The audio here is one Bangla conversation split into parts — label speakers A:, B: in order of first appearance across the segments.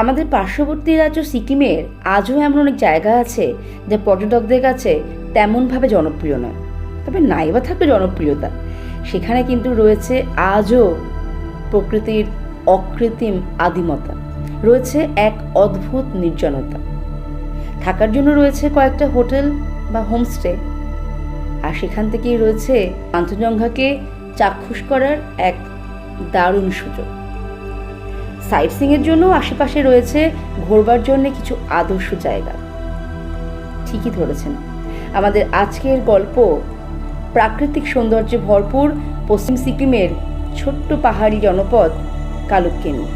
A: আমাদের পার্শ্ববর্তী রাজ্য সিকিমের আজও এমন অনেক জায়গা আছে যা পর্যটকদের কাছে তেমনভাবে জনপ্রিয় নয়। তবে নাইবা থাকবে জনপ্রিয়তা। সেখানে কিন্তু রয়েছে আজও প্রকৃতির অকৃত্রিম আদিমতা। রয়েছে এক অদ্ভুত নির্জনতা। থাকার জন্য রয়েছে কয়েকটা হোটেল বা হোমস্টে। আর সেখান থেকেই রয়েছে কাঞ্চনজঙ্ঘাকে চাক্ষুষ করার এক দারুণ সুযোগ। সাইট সিংয়ের জন্য আশেপাশে রয়েছে ঘোরবার জন্য কিছু আদর্শ জায়গা। ঠিকই ধরেছেন। আমাদের আজকের গল্প প্রাকৃতিক সৌন্দর্যে ভরপুর পশ্চিম সিকিমের ছোট্ট পাহাড়ি জনপদ কালুককে নিয়ে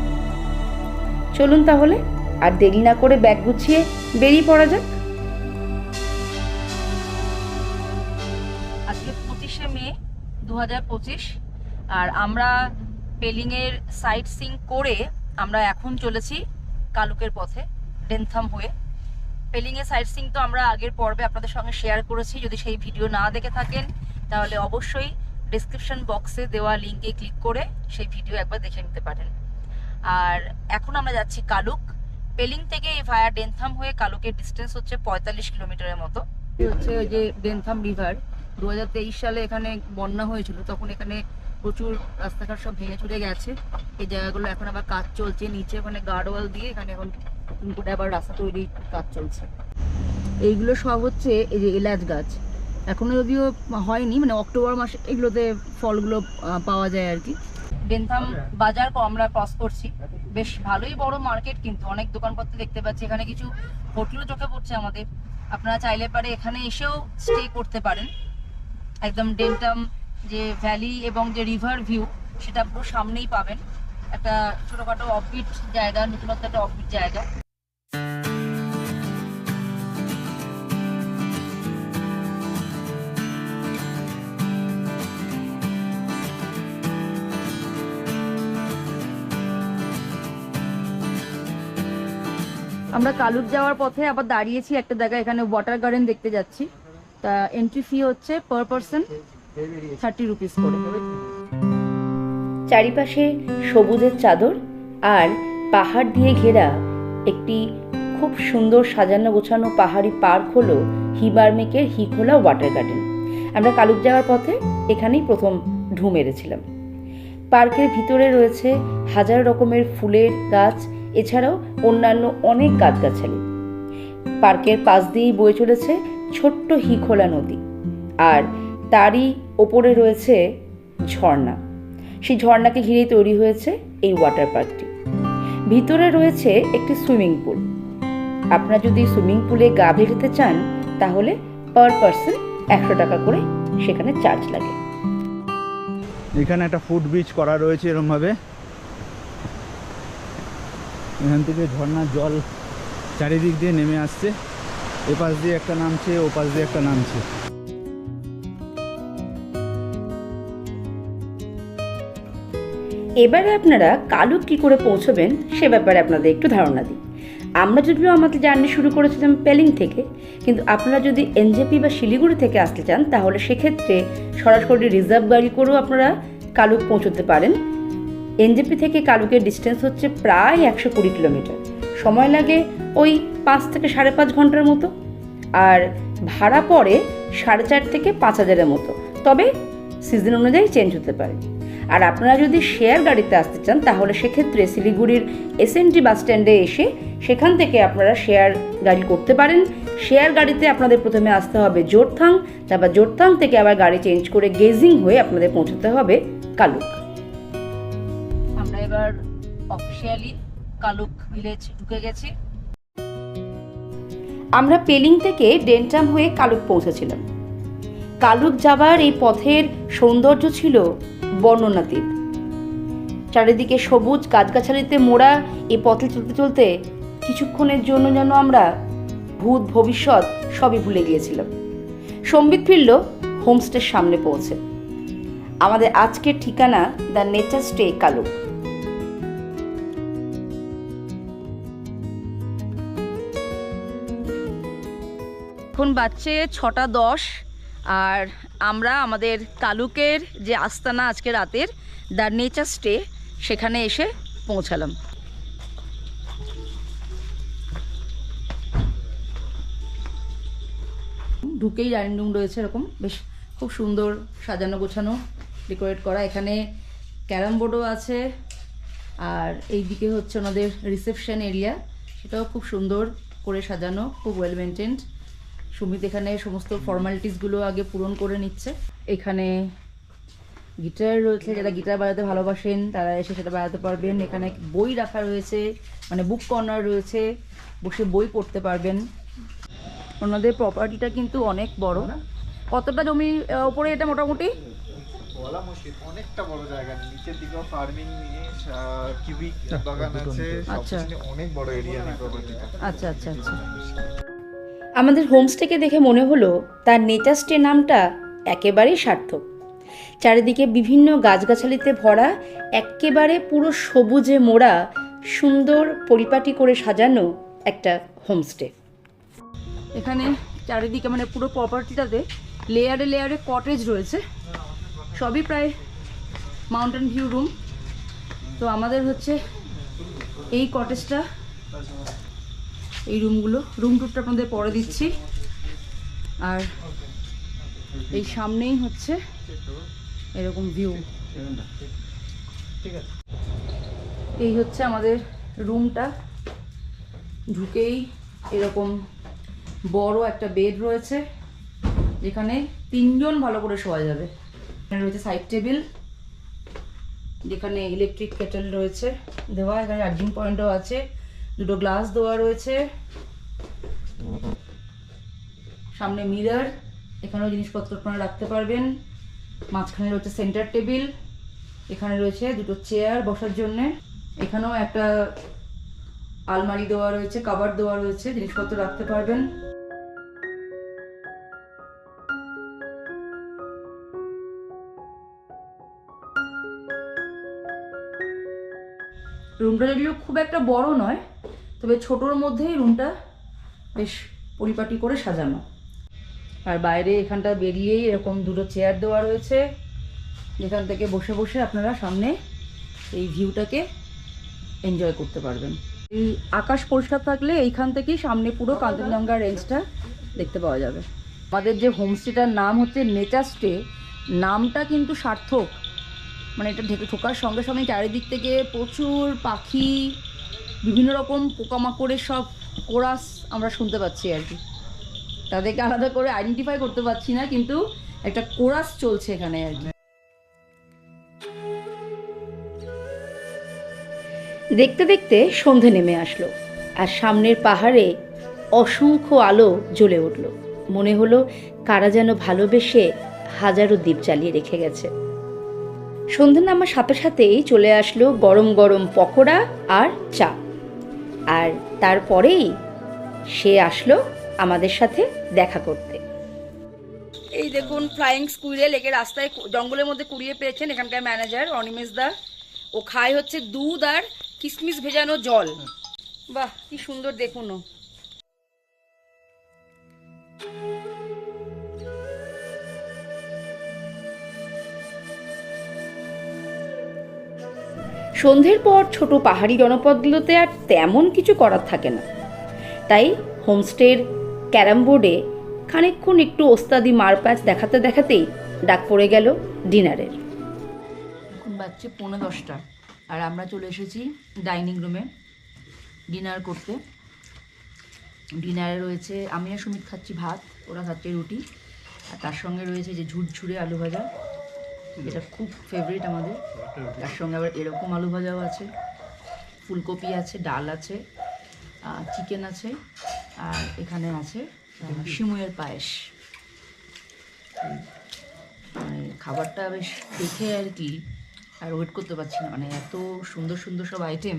A: চলুন তাহলে, আর দেরি না করে ব্যাগ গুছিয়ে বেরিয়ে পড়া যাক।
B: আজকে পঁচিশে মে দু হাজার পঁচিশ, আর আমরা পেলিংয়ের সাইট সিং করে আমরা এখন চলেছি কালুকের পথে ডেনথাম হয়ে। পেলিংয়ে সাইট সিং তো আমরা আগের পর্বে আপনাদের সঙ্গে শেয়ার করেছি। যদি সেই ভিডিও না দেখে থাকেন, তাহলে অবশ্যই ডিসক্রিপশন বক্সে দেওয়া লিঙ্কে ক্লিক করে সেই ভিডিও একবার দেখে নিতে পারেন। আর এখন আমরা যাচ্ছি কালুক। পেলিং থেকে এই ভায়া ডেনথাম হয়ে কালুকের ডিস্টেন্স হচ্ছে পঁয়তাল্লিশ কিলোমিটারের মতো। হচ্ছে ওই যে ডেনথাম রিভার দু হাজার তেইশ সালে এখানে বন্যা হয়েছিল, তখন এখানে প্রচুর রাস্তাঘাট সব ভেঙে চুরে গেছে। এই জায়গাগুলো এখন আবার কাজ চলছে, নিচে ওখানে গার্ডওয়াল দিয়ে এখানে এখন করে আবার রাস্তা তৈরির কাজ চলছে। এইগুলো সব হচ্ছে এই যে এলাচ গাছ। এখনও যদিও হয়নি মানে অক্টোবর মাসে এগুলোতে ফলগুলো পাওয়া যায় আর কি। ডেনথাম বাজার আমরা ক্রস করছি। বেশ ভালোই বড় মার্কেট কিন্তু, অনেক দোকানপত্র দেখতে পাচ্ছি। এখানে কিছু হোটেলও চোখে পড়ছে আমাদের। আপনারা চাইলে পারে এখানে এসেও স্টে করতে পারেন। একদম ডেন্টাম যে ভ্যালি এবং যে রিভার ভিউ সেটা পুরো সামনেই পাবেন। একটা ছোটখাটো অফবিট জায়গা, নতুনত্ব একটা অফবিট জায়গা। আমরা কালুক যাওয়ার পথে আবার দাঁড়িয়েছি একটা জায়গায়, এখানে ওয়াটার গার্ডেন দেখতে যাচ্ছি। তা এন্ট্রি ফি হচ্ছে পার পার্সন থার্টি রুপিস করে
A: চারিপাশে সবুজের চাদর আর পাহাড় দিয়ে ঘেরা একটি খুব সুন্দর সাজানো গোছানো পাহাড়ি পার্ক হলো হিবারমেকের হিখোলা ওয়াটার গার্ডেন। আমরা কালুক যাওয়ার পথে এখানেই প্রথম ঢু মেরেছিলাম। পার্কের ভিতরে রয়েছে হাজার রকমের ফুলের গাছ, এছাড়াও অন্যান্য অনেক গাছগাছালি। পার্কের পাশ দিয়েই বয়ে চলেছে ছোট্ট হিখোলা নদী। আর তারই ওপরে রয়েছে ঝর্ণা। সেই ঝর্ণাকে ঘিরেই তৈরি হয়েছে এই ওয়াটার পার্কটি ভিতরে রয়েছে একটি সুইমিং পুল আপনারা যদি সুইমিং পুলে গা ভেজাতে চান, তাহলে পার পার্সন একশো টাকা করে সেখানে চার্জ লাগে।
C: এখানে একটা ফুট ব্রিজ করা রয়েছে এরমভাবে। এখান থেকে ঝর্ণার জল চারিদিক দিয়ে নেমে আসছে। এপাশ দিয়ে একটা নামছে, ওপাশ দিয়ে একটা নামছে।
A: এবারে আপনারা কালুক কী করে পৌঁছবেন সে ব্যাপারে আপনাদের একটু ধারণা দিই। আমরা যদিও আমাদের জার্নি শুরু করেছিলাম পেলিং থেকে, কিন্তু আপনারা যদি এনজেপি বা শিলিগুড়ি থেকে আসতে চান, তাহলে সেক্ষেত্রে সরাসরি রিজার্ভ গাড়ি করেও আপনারা কালুক পৌঁছতে পারেন। এনজেপি থেকে কালুকের ডিস্টেন্স হচ্ছে প্রায় একশো কুড়ি কিলোমিটার। সময় লাগে ওই পাঁচ থেকে সাড়ে পাঁচ ঘণ্টার মতো, আর ভাড়া পড়ে সাড়ে চার থেকে পাঁচ হাজারের মতো। তবে সিজন অনুযায়ী চেঞ্জ হতে পারে। আর আপনারা যদি শেয়ার গাড়িতে আসতে চান তাহলে সেক্ষেত্রে শিলিগুড়ির এসএনটি বাস স্ট্যান্ডে এসে সেখান থেকে আপনারা শেয়ার গাড়ি করতে পারেন। শেয়ার গাড়িতে আপনাদের প্রথমে আসতে হবে জোরথাং তারপর জোরথাং থেকে আবার গাড়ি চেঞ্জ করে গেজিং হয়ে আপনাদের পৌঁছতে হবে কালুক।
B: আমরা এবার অফিসিয়ালি কালুক ভিলেজ ঢুকে গেছি।
A: আমরা পেলিং থেকে ডেন্টাম হয়ে কালুক পৌঁছেছিলাম। কালুক যাবার এই পথের সৌন্দর্য ছিল বর্ণনাতীত চারিদিকে সবুজ গাছগাছালিতে মোড়া এই পথে চলতে চলতে কিছুক্ষণের জন্য যেন আমরা ভূত ভবিষ্যৎ সবই ভুলে গিয়েছিলাম। সম্বিত ফিরল, হোমস্টের সামনে পৌঁছে। আমাদের আজকের ঠিকানা দ্য নেচার স্টে কালুক
B: এখন বাচ্চে ছটা দশ। আর আমরা আমাদের তালুকের যে আস্তানা আজকে রাতের, দ্য নেচার স্টে, সেখানে এসে পৌঁছালাম।
A: ঢুকেই ডাইনিং রুম রয়েছে এরকম। বেশ, খুব সুন্দর সাজানো গোছানো, ডেকোরেট করা। এখানে ক্যারাম বোর্ডও আছে। আর এই দিকে হচ্ছে ওনাদের রিসেপশন এরিয়া। সেটাও খুব সুন্দর করে সাজানো, খুব ওয়েল মেনটেন্ড সুমিত এখানে সমস্ত ফর্মালিটিসগুলো আগে পূরণ করে নিচ্ছে। এখানে গিটার রয়েছে যারা গিটার বাজাতে ভালোবাসেন তারা এসে সেটা বাজাতে পারবেন। এখানে বই রাখা রয়েছে মানে বুক কর্নার রয়েছে বসে বই পড়তে পারবেন। ওনাদের প্রপার্টিটা কিন্তু অনেক বড়। কতটা জমি ওপরে এটা মোটামুটি?
D: বলা মুশকিল অনেকটা বড় জায়গা। নিচের দিকেও ফার্মিং নিয়ে কিউবিক বাগান আছে
A: আচ্ছা।
D: অনেক বড় এরিয়া নিয়ে প্রপার্টিটা
A: আচ্ছা আচ্ছা আচ্ছা। আমাদের হোমস্টেকে দেখে মনে হলো তার নেচার স্টে নামটা একেবারেই সার্থক। চারিদিকে বিভিন্ন গাছগাছালিতে ভরা, একেবারে পুরো সবুজে মোড়া, সুন্দর পরিপাটি করে সাজানো একটা হোমস্টে। এখানে চারিদিকে মানে পুরো প্রপার্টিটাতে লেয়ারে লেয়ারে কটেজ রয়েছে। সবই প্রায় মাউন্টেন ভিউ রুম তো আমাদের হচ্ছে এই কটেজটা এই রুমগুলো রুম টুরটা আপনাদের পরে দিচ্ছি। আর এই সামনেই হচ্ছে এরকম ভিউ এই হচ্ছে আমাদের রুমটা ঢুকেই এরকম বড় একটা বেড রয়েছে, যেখানে তিনজন ভালো করে শোয়া যাবে। এখানে রয়েছে সাইড টেবিল যেখানে ইলেকট্রিক কেটেল রয়েছে। দেওয়া, এখানে চার্জিং পয়েন্টও আছে। দুটো গ্লাস দেওয়া রয়েছে। সামনে মিরার, এখানেও জিনিসপত্র আপনারা রাখতে পারবেন। মাঝখানে রয়েছে সেন্টার টেবিল, এখানে রয়েছে দুটো চেয়ার বসার জন্য। এখানেও একটা আলমারি দেওয়া রয়েছে, কাবার দেওয়া রয়েছে, জিনিসপত্র রাখতে পারবেন। রুমটা যদিও খুব একটা বড় নয় তবে ছোটোর মধ্যেই রুমটা বেশ পরিপাটি করে সাজানো। আর বাইরে এখানটা বেরিয়েই এরকম দুটো চেয়ার দেওয়া রয়েছে। যেখান থেকে বসে বসে আপনারা সামনে এই ভিউটাকে এনজয় করতে পারবেন। এই আকাশ পরিষ্কার থাকলে এইখান থেকেই সামনে পুরো কাঞ্চনজঙ্ঘা রেঞ্জটা দেখতে পাওয়া যাবে। আমাদের যে হোমস্টেটার নাম হচ্ছে নেচার স্টে নামটা কিন্তু সার্থক। মানে এটা ঢেকে ঠোকার সঙ্গে সঙ্গে চারিদিক থেকে প্রচুর পাখি বিভিন্ন রকম পোকামাকড়ের সব কোরাস আমরা শুনতে পাচ্ছি আর কি। তাদেরকে আলাদা করে আইডেন্টিফাই করতে পারছি না, কিন্তু একটা কোরাস চলছে এখানে আর কি। দেখতে দেখতে সন্ধে নেমে আসলো আর সামনের পাহাড়ে অসংখ্য আলো জ্বলে উঠল। মনে হলো কারা যেন ভালোবেসে হাজারো দ্বীপ জ্বালিয়ে রেখে গেছে। সন্ধে নামার সাথে সাথেই চলে আসলো গরম গরম পকোড়া আর চা। আর তারপরেই সে আসলো আমাদের সাথে দেখা করতে। এই দেখুন ফ্লাইং স্কুইরেল একে রাস্তায় জঙ্গলের মধ্যে কুড়িয়ে পেয়েছেন এখানকার ম্যানেজার অনিমেষ দা। ও খায় হচ্ছে দুধ আর কিশমিশ ভেজানো জল। বাহ, কি সুন্দর দেখুন ও। সন্ধ্যের পর ছোট পাহাড়ি জনপদগুলোতে আর তেমন কিছু করার থাকে না। তাই হোমস্টের ক্যারাম বোর্ডে খানিকক্ষণ একটু ওস্তাদি মারপ্যাচ দেখাতে দেখাতেই ডাক পড়ে গেল ডিনারের। এখন বাজছে পৌনে দশটা আর আমরা চলে এসেছি ডাইনিং রুমে ডিনার করতে। ডিনারে রয়েছে আমি আর সুমিত খাচ্ছি ভাত, ওরা খাচ্ছে রুটি, আর তার সঙ্গে রয়েছে যে ঝুরঝুরে আলু ভাজা। এটা খুব ফেভারিট আমাদের। তার সঙ্গে আবার এরকম আলু ভাজাও আছে ফুলকপি আছে ডাল আছে চিকেন আছে আর এখানে আছে সিমুয়ের পায়েস। মানে খাবারটা বেশ দেখে আর কি আর ওয়েট করতে পারছি না মানে এত সুন্দর সুন্দর সব আইটেম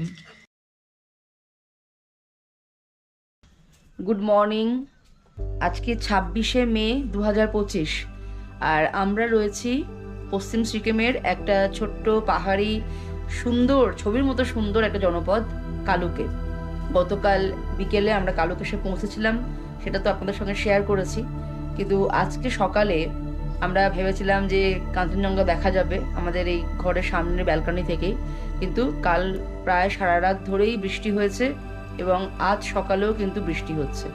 A: গুড মর্নিং আজকে ছাব্বিশে মে দু হাজার পঁচিশ আর আমরা রয়েছি পশ্চিম সিকিমের একটা ছোট্ট পাহাড়ি সুন্দর, ছবির মতো সুন্দর একটা জনপদ কালুকে। গতকাল বিকেলে আমরা কালুকে এসে পৌঁছেছিলাম, সেটা তো আপনাদের সঙ্গে শেয়ার করেছি। কিন্তু আজকে সকালে আমরা ভেবেছিলাম যে কাঞ্চনজঙ্ঘা দেখা যাবে আমাদের এই ঘরের সামনের ব্যালকনি থেকেই। কিন্তু কাল প্রায় সারা রাত ধরেই বৃষ্টি হয়েছে এবং আজ সকালেও কিন্তু বৃষ্টি হচ্ছে।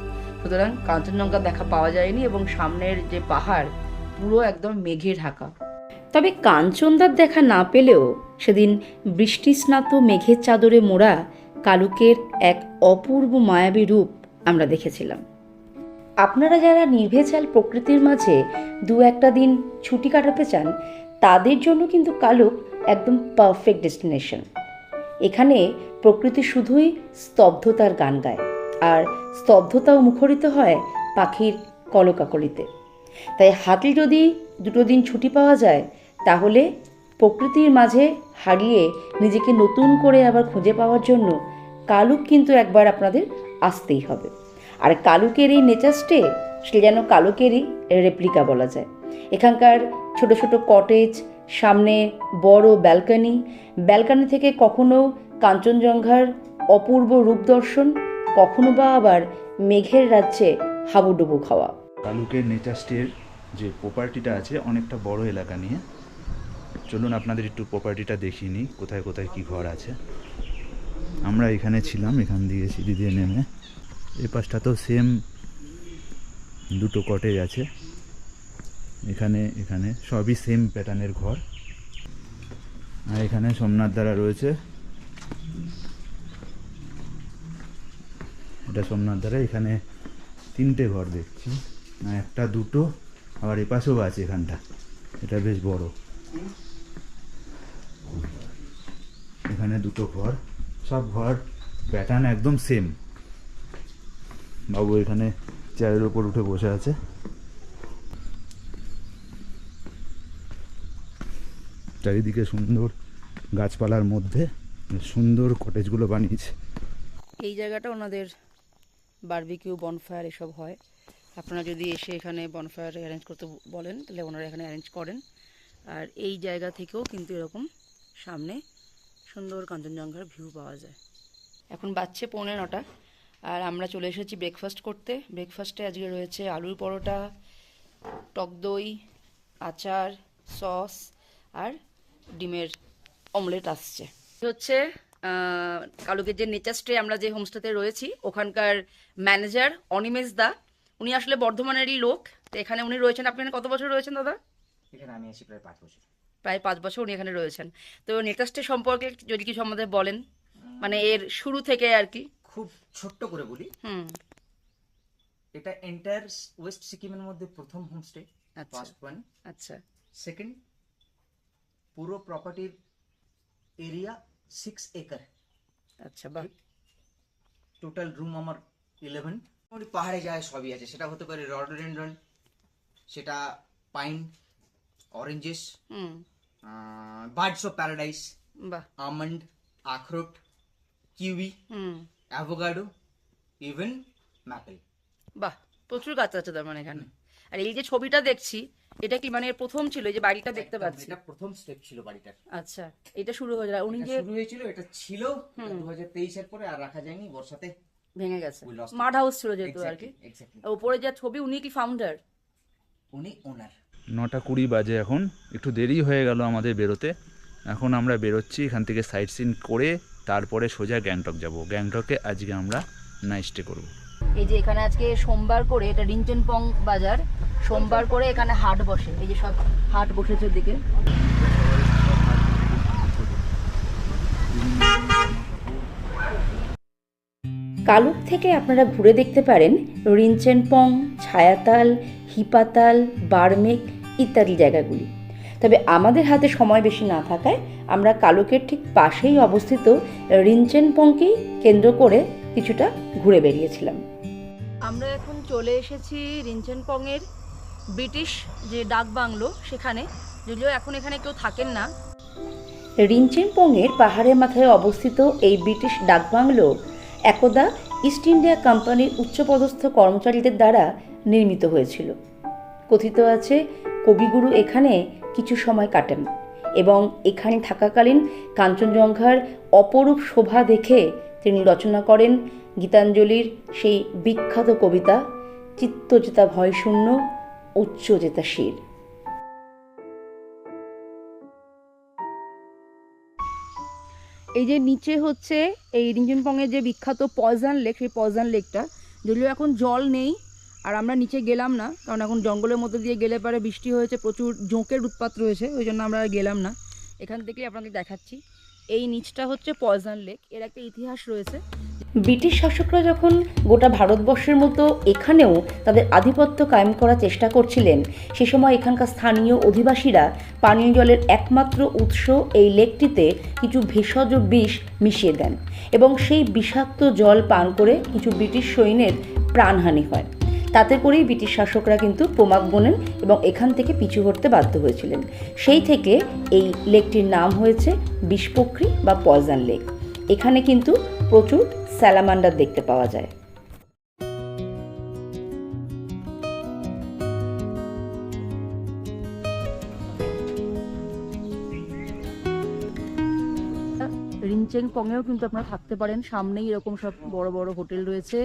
A: সুতরাং কাঞ্চনজঙ্ঘা দেখা পাওয়া যায়নি এবং সামনের যে পাহাড় পুরো একদম মেঘে ঢাকা। তবে কাঞ্চনদার দেখা না পেলেও সেদিন বৃষ্টিস্নাত মেঘের চাদরে মোড়া কালুকের এক অপূর্ব মায়াবী রূপ আমরা দেখেছিলাম। আপনারা যারা নির্ভেজাল প্রকৃতির মাঝে দু একটা দিন ছুটি কাটাতে চান, তাদের জন্য কিন্তু কালুক একদম পারফেক্ট ডেস্টিনেশন এখানে প্রকৃতি শুধুই স্তব্ধতার গান গায়, আর স্তব্ধতাও মুখরিত হয় পাখির কলকাকলিতে। তাই হাতে যদি দুটো দিন ছুটি পাওয়া যায় তাহলে প্রকৃতির মাঝে হারিয়ে নিজেকে নতুন করে আবার খুঁজে পাওয়ার জন্য কালুক কিন্তু একবার আপনাদের আসতেই হবে। আর কালুকের এই নেচার স্টে সেটা যেন কালুকেরই রেপ্লিকা বলা যায়। এখানকার ছোট ছোট কটেজ সামনে বড় ব্যালকনি ব্যালকনি থেকে কখনো কাঞ্চনজঙ্ঘার অপূর্ব রূপ দর্শন, কখনো বা আবার মেঘের রাজ্যে হাবুডুবু খাওয়া।
C: কালুকের নেচার স্টের যে প্রপার্টিটা আছে, অনেকটা বড় এলাকা নিয়ে চলুন আপনাদের একটু প্রপার্টিটা দেখিয়ে নিই, কোথায় কোথায় কি ঘর আছে। আমরা এখানে ছিলাম, এখান দিয়ে সিঁড়ি দিয়ে নেমে। এই তো সেম দুটো কটেজ আছে। এখানে এখানে সবই সেম প্যাটার্নের ঘর। আর এখানে সোমনাথ দ্বারা রয়েছে। এটা সোমনাথ দ্বারা এখানে তিনটে ঘর দেখছি। একটা দুটো, আবার এপাশেও আছে এখানটা। এটা বেশ বড়। এখানে দুটো ঘর। সব ঘর প্যাটার্ন একদম সেম বাবু এখানে চেয়ারের উপর উঠে বসে আছে। চারিদিকে সুন্দর গাছপালার মধ্যে সুন্দর কটেজগুলো বানিয়েছে।
A: এই জায়গাটা ওনাদের বারবিকিউ বনফায়ার এসব হয়। আপনারা যদি এসে এখানে বনফায়ার অ্যারেঞ্জ করতে বলেন, তাহলে ওনারা এখানে অ্যারেঞ্জ করেন। আর এই জায়গা থেকেও কিন্তু এরকম সামনে সুন্দর কাঞ্চনজঙ্ঘার ভিউ পাওয়া যায়। এখন বাজছে পৌনে নটা আর আমরা চলে এসেছি ব্রেকফাস্ট করতে। ব্রেকফাস্টে আজকে রয়েছে আলুর পরোটা টক দই আচার সস আর ডিমের অমলেট আসছে। হচ্ছে কালুকের যে নেচার স্টে আমরা যে হোমস্টেতে রয়েছি ওখানকার ম্যানেজার অনিমেষ দা উনি আসলে বর্ধমানেরই লোক। তো এখানে উনি রয়েছেন। আপনি এখানে কত বছর রয়েছেন দাদা?
E: এখানে আমি আছি প্রায় পাঁচ বছর।
A: প্রায় পাঁচ বছর উনি এখানে রয়েছেন। তো স্টে সম্পর্কে যদি কিছু আমাদের বলেন মানে এর শুরু থেকে আর কি?
E: খুব ছোট্ট করে বলি।
A: হুম।
E: এটা এন্টায়ার ওয়েস্ট সিকিমের মধ্যে প্রথম হোমস্টে
A: আচ্ছা।
E: ফার্স্ট ওয়ান
A: আচ্ছা।
E: সেকেন্ড পুরো প্রপার্টির এরিয়া সিক্স একর
A: আচ্ছা বাহ।
E: টোটাল রুম আমার ইলেভেন পাহাড়ে যায় সবই আছে। সেটা হতে পারে রডোডেন্ড্রন সেটা পাইন অরেঞ্জেস
A: হুম
E: বার্ডস অফ প্যারাডাইস
A: বাহ
E: আমন্ড আখরোট কিউই
A: হুম
E: অ্যাভোগাডো ইভেন ম্যাপেল
A: বাহ প্রচুর গাছ আছে তার মানে এখানে। আর এই যে ছবিটা দেখছি এটা কি মানে এর প্রথম ছিল? যে বাড়িটা দেখতে পাচ্ছি।
E: এটা প্রথম স্টেপ ছিল বাড়িটার।
A: আচ্ছা এটা শুরু হয়ে যায় উনি যে
E: শুরু হয়েছিল এটা ছিল দু হাজার তেইশের পরে আর রাখা যায়নি বর্ষাতে
A: ভেঙে গেছে. মাড হাউস ছিল যেহেতু আর কি। উপরে যা ছবি উনি কি ফাউন্ডার
E: উনি ওনার
C: নটা কুড়ি বাজে এখন। একটু দেরি হয়ে গেল আমাদের বেরোতে। এখন আমরা বেরোচ্ছি এখান থেকে সাইট সিন করে তারপরে সোজা গ্যাংটক যাব। গ্যাংটকে আজকে আমরা নাইট স্টে করব।
A: এই যে এখানে আজকে সোমবার করে এটা রিঞ্চনপং বাজার। সোমবার করে এখানে হাট বসে। এই যে সব হাট বসেছে দিকে কালুক থেকে আপনারা ঘুরে দেখতে পারেন রিঞ্চেনপং ছায়াতাল হিপাতাল বার্মেক ইত্যাদি জায়গাগুলি। তবে আমাদের হাতে সময় বেশি না থাকায় আমরা কালুকের ঠিক পাশেই অবস্থিত রিঞ্চেনপংকেই কেন্দ্র করে কিছুটা ঘুরে বেরিয়েছিলাম। আমরা এখন চলে এসেছি রিঞ্চেনপংয়ের ব্রিটিশ যে ডাক বাংলো সেখানে। যদিও এখন এখানে কেউ থাকেন না। রিঞ্চেনপংয়ের পাহাড়ের মাথায় অবস্থিত এই ব্রিটিশ ডাকবাংলো একদা ইস্ট ইন্ডিয়া কোম্পানির উচ্চপদস্থ কর্মচারীদের দ্বারা নির্মিত হয়েছিল। কথিত আছে কবিগুরু এখানে কিছু সময় কাটেন এবং এখানে থাকাকালীন কাঞ্চনজঙ্ঘার অপরূপ শোভা দেখে তিনি রচনা করেন গীতাঞ্জলির সেই বিখ্যাত কবিতা, চিত্তজেতা ভয়শূন্য, উচ্চজেতা শির এই যে নিচে হচ্ছে এই রিঞ্জনপংয়ের যে বিখ্যাত পয়জান লেক, সেই পয়জান লেকটা,
B: যদিও এখন জল নেই আর আমরা নিচে গেলাম না, কারণ এখন জঙ্গলের মধ্যে দিয়ে গেলে পরে বৃষ্টি হয়েছে, প্রচুর জোঁকের উৎপাত রয়েছে, ওই জন্য আমরা আর গেলাম না। এখান থেকেই আপনাদের দেখাচ্ছি। এই নিচটা হচ্ছে পয়জন লেক, এর একটা ইতিহাস রয়েছে।
A: ব্রিটিশ শাসকরা যখন গোটা ভারতবর্ষের মতো এখানেও তাদের আধিপত্য কায়েম করার চেষ্টা করছিলেন, সে সময় এখানকার স্থানীয় অধিবাসীরা পানীয় জলের একমাত্র উৎস এই লেকটিতে কিছু ভেষজ বিষ মিশিয়ে দেন এবং সেই বিষাক্ত জল পান করে কিছু ব্রিটিশ সৈন্যের প্রাণহানি হয়। তাতে করেই ব্রিটিশ শাসকরা কিন্তু প্রমাক বোনেন এবং এখান থেকে পিছু হটতে বাধ্য হয়েছিলেন। সেই থেকে এই লেকটির নাম হয়েছে বিষপোখরি বা পয়জন লেক। এখানে কিন্তু প্রচুর স্যালামান্ডার দেখতে পাওয়া যায়।
B: রিনচেং পংয়েও কিন্তু আপনারা থাকতে পারেন। সামনেই এরকম সব বড় বড় হোটেল রয়েছে।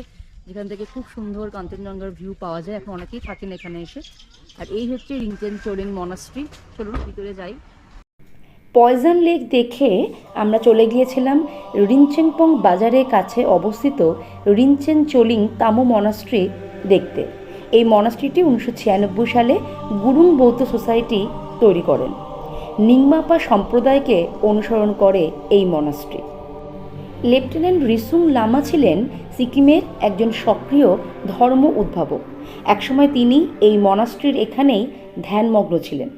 B: যেখান থেকে খুব সুন্দর কাঞ্চনজঙ্ঘার ভিউ পাওয়া যায়। এখন অনেকেই থাকেন এখানে এসে। আর এই হচ্ছে রিংচেন চোলিং মনাস্ট্রি চলুন ভিতরে যাই।
A: পয়জন লেক দেখে আমরা চলে গিয়েছিলাম রিনচেনপং বাজারের কাছে অবস্থিত রিনচেন চোলিং তামো মনাস্ট্রি দেখতে। এই মনাস্ট্রিটি উনিশশো ছিয়ানব্বই সালে গুরুং বৌদ্ধ সোসাইটি তৈরি করেন। নিংমাপা সম্প্রদায়কে অনুসরণ করে এই মনাস্ট্রি লেফটেন্যান্ট রিসুং লামা ছিলেন সিকিমের একজন সক্রিয় ধর্ম উদ্ভাবক। একসময় তিনি এই মনাস্ট্রির এখানেই ধ্যানমগ্ন ছিলেন।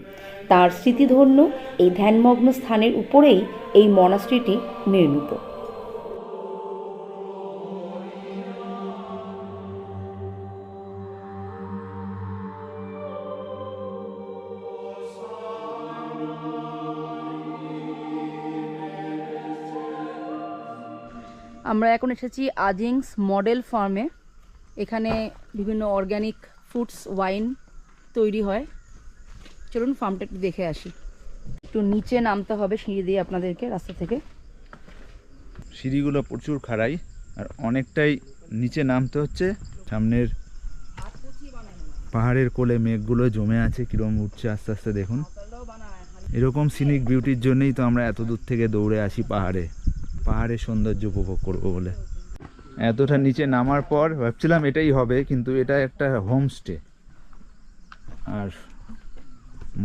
A: তার স্মৃতিধন্য এই ধ্যানমগ্ন স্থানের উপরেই এই মনাস্ট্রিটি নির্মিত।
B: আমরা এখন এসেছি আজিংস মডেল ফার্মে। এখানে বিভিন্ন অর্গ্যানিক ফ্রুটস ওয়াইন তৈরি হয়। চলুন ফার্মটা একটু দেখে আসি। একটু নিচে নামতে হবে সিঁড়ি দিয়ে আপনাদেরকে রাস্তা থেকে।
C: সিঁড়িগুলো প্রচুর খাড়াই, আর অনেকটাই নিচে নামতে হচ্ছে। সামনের পাহাড়ের কোলে মেঘগুলো জমে আছে, কিরম উঠছে আস্তে আস্তে দেখুন। এরকম সিনিক বিউটির জন্যই তো আমরা এত দূর থেকে দৌড়ে আসি পাহাড়ে। পাহাড়ের সৌন্দর্য উপভোগ করব বলে। এতটা নিচে নামার পর ভাবছিলাম এটাই হবে, কিন্তু এটা একটা হোমস্টে আর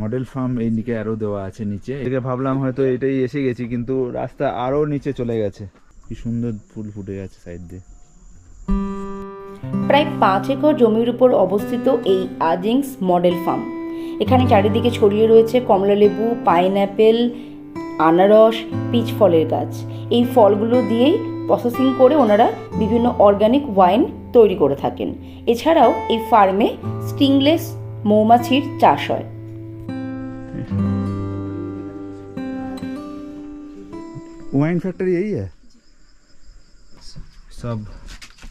C: মডেল ফার্ম এই দিকে আরও দেওয়া আছে নিচে। এদিকে ভাবলাম হয়তো এটাই এসে গেছি, কিন্তু রাস্তা আরও নিচে চলে গেছে। কি সুন্দর ফুল ফুটে গেছে সাইড দিয়ে।
A: প্রায় পাঁচ একর জমির উপর অবস্থিত এই আজিংস মডেল ফার্ম এখানে চারিদিকে ছড়িয়ে রয়েছে কমলালেবু পাইনঅ্যাপেল আনারস পিচ ফলের গাছ। এই ফলগুলো দিয়েই প্রসেসিং করে ওনারা বিভিন্ন অর্গানিক ওয়াইন তৈরি করে থাকেন। এছাড়াও এই ফার্মে স্টিংলেস মৌমাছির চাষ হয়।
C: ওয়াইন ফ্যাক্টরি এই সব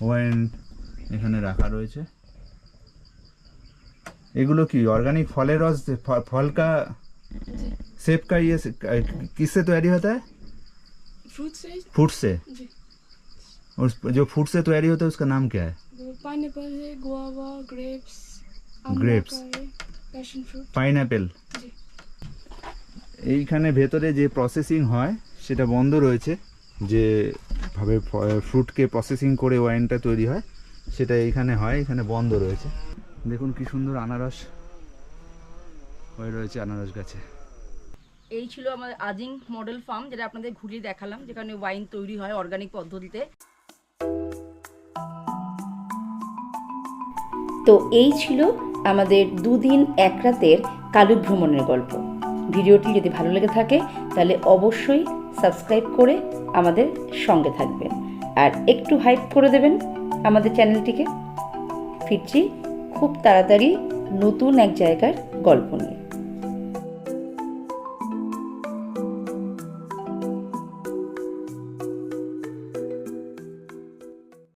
C: ওয়াইন এখানে রাখা রয়েছে। এগুলো কি অর্গানিক ফলের রস ফলকা? सेब का ये से- किससे तैयारी होता है
F: फ्रूट से
C: फ्रूट से
F: जी
C: और उस- जो फ्रूट से तैयारी होता है उसका नाम क्या है
F: वो पाइनएप्पल है guava
C: grapes
F: Grapes. Passion
C: fruit pineapple
F: জি।
C: এইখানে ভেতরে যে প্রসেসিং হয় সেটা বন্ধ রয়েছে যে ভাবে ফ্রুটকে প্রসেসিং করে ওয়াইনটা তৈরি হয় সেটা এইখানে হয় এখানে বন্ধ রয়েছে দেখুন কি সুন্দর আনারস হয়ে রয়েছে আনারস গাছে
B: এই ছিল আমাদের আজিং মডেল ফার্ম, যেটা আপনাদের ঘুরিয়ে দেখালাম, যেখানে ওয়াইন তৈরি হয় অর্গানিক পদ্ধতিতে।
A: তো এই ছিল আমাদের দুদিন এক রাতের কালু ভ্রমণের গল্প। ভিডিওটি যদি ভালো লেগে থাকে, তাহলে অবশ্যই সাবস্ক্রাইব করে আমাদের সঙ্গে থাকবেন। আর একটু হাইপ করে দেবেন আমাদের চ্যানেলটিকে ফিরছি খুব তাড়াতাড়ি নতুন এক জায়গার গল্প নিয়ে।